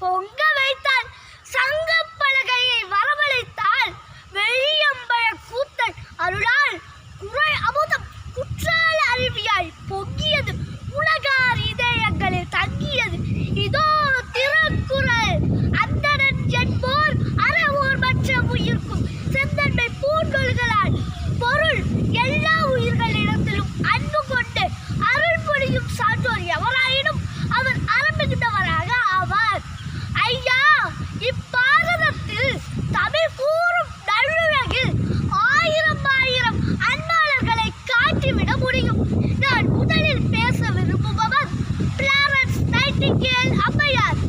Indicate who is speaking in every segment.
Speaker 1: 红的 and upper yard.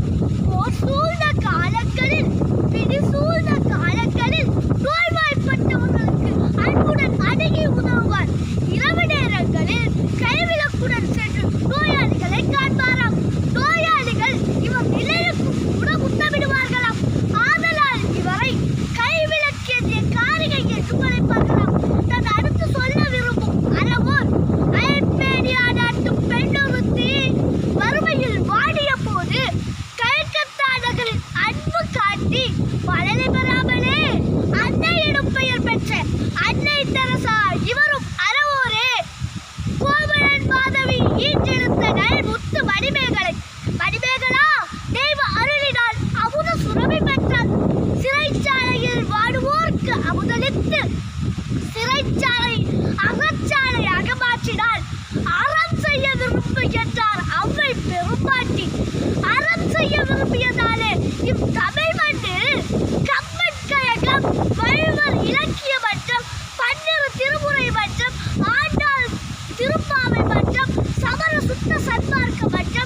Speaker 1: Manimekalai. Manimegalai தெய்வ அருளினால் அமுத சுரபி பெற்ற சிறைச்சாலையில் வாடுவோர்க்கு அமுதளித்து சிறைச்சாலை அகச்சாலையாக மாற்றினால் அறம் செய்ய விரும்புகின்றார் அவை பெரும்பாட்டி. அறம் செய்ய விரும்பியதாலே இம் தமிழ் மண்ணில் கம்மன் கழகம் வள்ளுவர் இலக்கியம் Jabalí.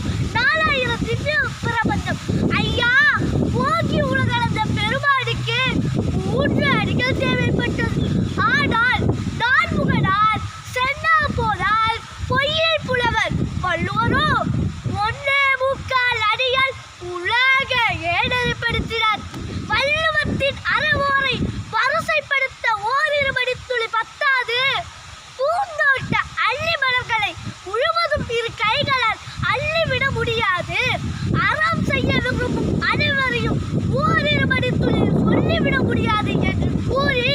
Speaker 1: விட முடியாது என்று கூறி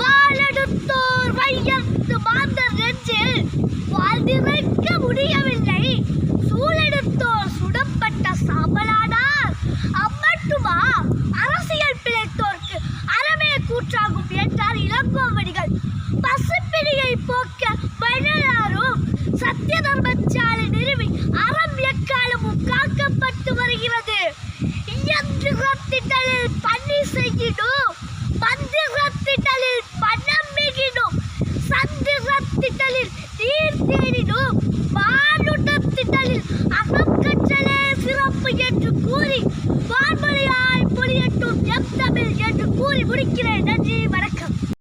Speaker 1: வாழெடுத்தோர் வையத்து மாந்தர் நெஞ்சில் வாழ்ந்திருக்க முடியவில்லை. சூழெடுத்தோர் சுடப்பட்ட சாம்பலானார். அம்மட்டுமா அரசியல் பிழைத்தோர்க்கு அறமே கூற்றாகும் என்றார் இளங்கோவடிகள். பசுப்பிடியை போக்க வள்ளலாரும் சத்திய தர்மச்சாலை நிறுவி அறம் எக்காலமும் காக்கப்பட்டு வருகிறது. பணம் திட்டலில் பணி செய்யணும் மந்திர திட்டலில் பணம் மிகணும் சந்திர நீர் தேடிடும்